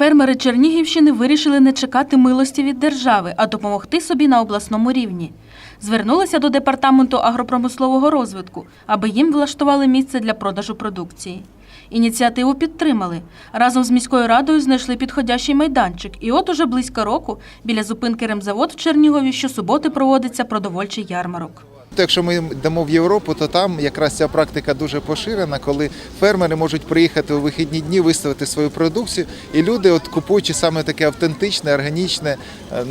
Фермери Чернігівщини вирішили не чекати милості від держави, а допомогти собі на обласному рівні. Звернулися до департаменту агропромислового розвитку, аби їм влаштували місце для продажу продукції. Ініціативу підтримали. Разом з міською радою знайшли підходящий майданчик. І от уже близько року біля зупинки Ремзавод в Чернігові щосуботи проводиться продовольчий ярмарок. Якщо ми йдемо в Європу, то там якраз ця практика дуже поширена, коли фермери можуть приїхати у вихідні дні, виставити свою продукцію, і люди, от купуючи саме таке автентичне, органічне, е,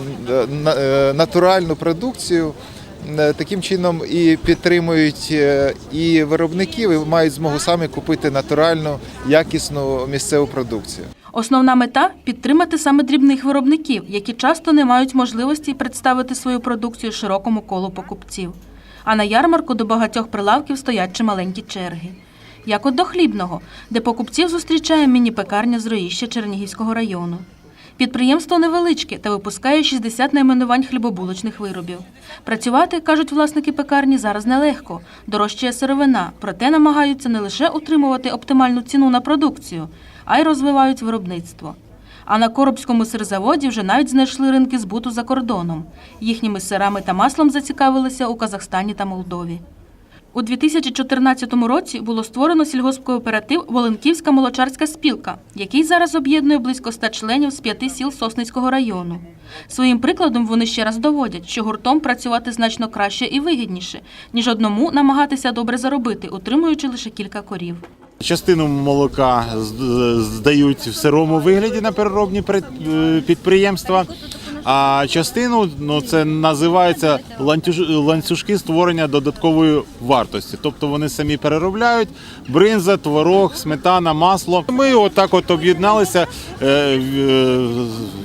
на- е, натуральну продукцію, е, таким чином і підтримують е, і виробників, і мають змогу самі купити натуральну, якісну місцеву продукцію. Основна мета підтримати саме дрібних виробників, які часто не мають можливості представити свою продукцію широкому колу покупців. А на ярмарку до багатьох прилавків стоять чималенькі черги. Як от до хлібного, де покупців зустрічає міні-пекарня з Роїща Чернігівського району. Підприємство невеличке та випускає 60 найменувань хлібобулочних виробів. Працювати, кажуть власники пекарні, зараз нелегко. Дорожчає сировина, проте намагаються не лише утримувати оптимальну ціну на продукцію, а й розвивають виробництво. А на Коробському сирзаводі вже навіть знайшли ринки збуту за кордоном. Їхніми сирами та маслом зацікавилися у Казахстані та Молдові. У 2014 році було створено сільгоспкооператив Волинківська молочарська спілка, який зараз об'єднує близько 100 членів з п'яти сіл Сосницького району. Своїм прикладом вони ще раз доводять, що гуртом працювати значно краще і вигідніше, ніж одному намагатися добре заробити, утримуючи лише кілька корів. Частину молока здають в сирому вигляді на переробні е, підприємства, а частину ну, це називається ланцюж- ланцюжки створення додаткової вартості. Тобто вони самі переробляють бринза, творог, сметана, масло. Ми отак от об'єдналися, е,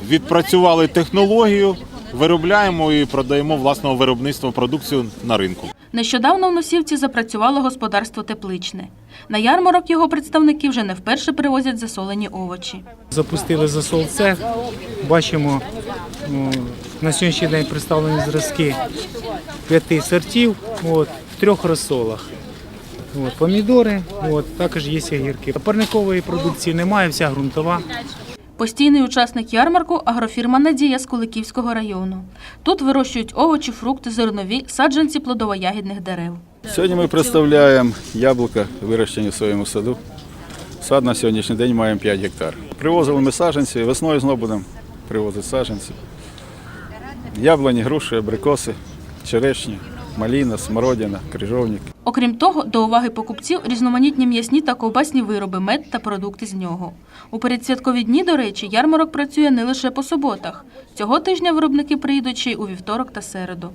відпрацювали технологію, виробляємо і продаємо власного виробництва продукцію на ринку. Нещодавно в Носівці запрацювало господарство тепличне. На ярмарок його представники вже не вперше привозять засолені овочі. Запустили засол цех. Бачимо, ну, на сьогоднішній день представлені зразки п'яти сортів от, в трьох розсолах. От, помідори, от, також є огірки. Парникової продукції немає, вся ґрунтова. Постійний учасник ярмарку агрофірма Надія з Куликівського району. Тут вирощують овочі, фрукти, зернові, саджанці плодово-ягідних дерев. Сьогодні ми представляємо яблука, вирощені в своєму саду. Сад на сьогоднішній день маємо 5 гектар. Привозили ми саджанці, весною знову будемо привозити саджанці. Яблуні, груші, абрикоси, черешні, маліна, смородина, крижовник. Окрім того, до уваги покупців різноманітні м'ясні та ковбасні вироби, мед та продукти з нього. У передсвяткові дні, до речі, ярмарок працює не лише по суботах. Цього тижня виробники приїдуть ще й у вівторок та середу.